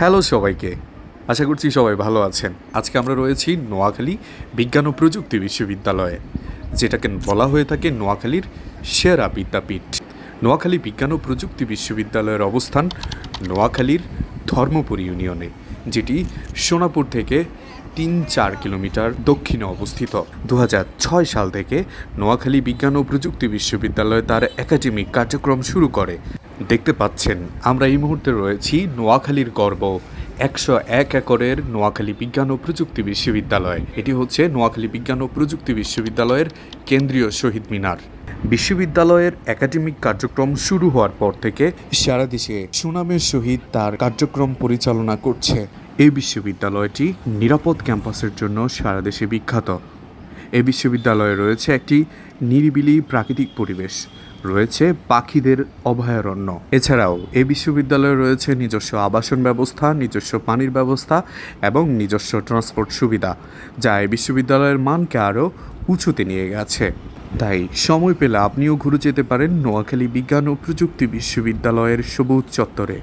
Hello সবাইকে। আশা করছি সবাই ভালো আছেন। আজকে আমরা রয়েছি নোয়াখালী বিজ্ঞান ও প্রযুক্তি বিশ্ববিদ্যালয়ে, যেটাকে বলা হয়ে থাকে নোয়াখালীর সেরা বিদ্যাপীঠ। নোয়াখালী বিজ্ঞান ও প্রযুক্তি বিশ্ববিদ্যালয়ের অবস্থান নোয়াখালীর ধর্মপুর ইউনিয়নে, যেটি সোনাপুর থেকে তিন চার কিলোমিটার দক্ষিণে অবস্থিত। দু ছয় সাল থেকে নোয়াখালী বিজ্ঞান ও প্রযুক্তি বিশ্ববিদ্যালয় তার একাডেমিক কার্যক্রম শুরু করে। দেখতে পাচ্ছেন, আমরা এই মুহূর্তে রয়েছি নোয়াখালীর গর্ব, একশো এক একরের নোয়াখালী বিজ্ঞান ও প্রযুক্তি বিশ্ববিদ্যালয়। এটি হচ্ছে নোয়াখালী বিজ্ঞান ও প্রযুক্তি বিশ্ববিদ্যালয়ের কেন্দ্রীয় শহীদ মিনার। বিশ্ববিদ্যালয়ের একাডেমিক কার্যক্রম শুরু হওয়ার পর থেকে সারা দেশে সুনামের সহিত তার কার্যক্রম পরিচালনা করছে। এই বিশ্ববিদ্যালয়টি নিরাপদ ক্যাম্পাসের জন্য সারা দেশে বিখ্যাত। এই বিশ্ববিদ্যালয়ে রয়েছে একটি নিরিবিলি প্রাকৃতিক পরিবেশ। রয়েছে পাখিদের অভয়ারণ্য। এছাড়াও এই বিশ্ববিদ্যালয়ে রয়েছে নিজস্ব আবাসন ব্যবস্থা, নিজস্ব পানির ব্যবস্থা এবং নিজস্ব ট্রান্সপোর্ট সুবিধা, যা এই বিশ্ববিদ্যালয়ের মানকে আরও উঁচুতে নিয়ে গেছে। তাই সময় পেলে আপনিও ঘুরে যেতে পারেন নোয়াখালী বিজ্ঞান ও প্রযুক্তি বিশ্ববিদ্যালয়ের সবুজ চত্বরে।